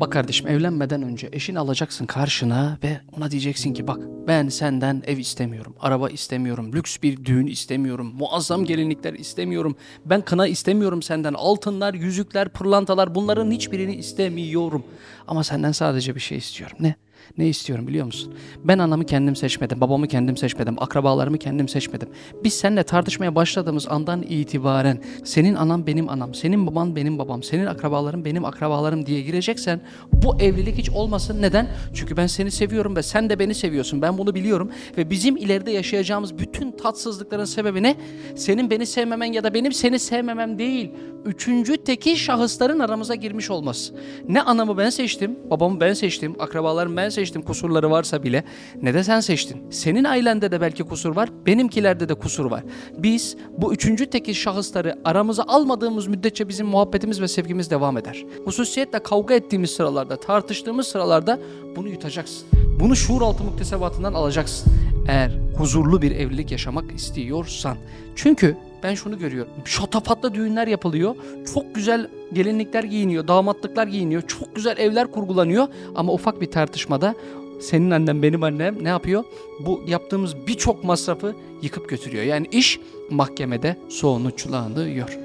Bak kardeşim evlenmeden önce eşini alacaksın karşına ve ona diyeceksin ki bak ben senden ev istemiyorum, araba istemiyorum, lüks bir düğün istemiyorum, muazzam gelinlikler istemiyorum, ben kına istemiyorum senden, altınlar, yüzükler, pırlantalar bunların hiçbirini istemiyorum. Ama senden sadece bir şey istiyorum. Ne? Ne istiyorum biliyor musun? Ben anamı kendim seçmedim, babamı kendim seçmedim, akrabalarımı kendim seçmedim. Biz seninle tartışmaya başladığımız andan itibaren senin anam benim anam, senin baban benim babam, senin akrabaların benim akrabalarım diye gireceksen bu evlilik hiç olmasın. Neden? Çünkü ben seni seviyorum ve sen de beni seviyorsun. Ben bunu biliyorum ve bizim ileride yaşayacağımız bütün tatsızlıkların sebebi ne? Senin beni sevmemen ya da benim seni sevmemem değil. Üçüncü tekil şahısların aramıza girmiş olması. Ne anamı ben seçtim, babamı ben seçtim, akrabalarımı ben seçtim kusurları varsa bile ne de sen seçtin. Senin ailende de belki kusur var, benimkilerde de kusur var. Biz bu üçüncü tekil şahısları aramıza almadığımız müddetçe bizim muhabbetimiz ve sevgimiz devam eder. Hususiyetle kavga ettiğimiz sıralarda, tartıştığımız sıralarda bunu yutacaksın. Bunu şuur altı muktesebatından alacaksın. Eğer huzurlu bir evlilik yaşamak istiyorsan. Çünkü ben şunu görüyorum. Şatafatlı düğünler yapılıyor. Çok güzel gelinlikler giyiniyor, damatlıklar giyiniyor. Çok güzel evler kurgulanıyor. Ama ufak bir tartışmada senin annem benim annem ne yapıyor? Bu yaptığımız birçok masrafı yıkıp götürüyor. Yani iş mahkemede sonuçlanıyor.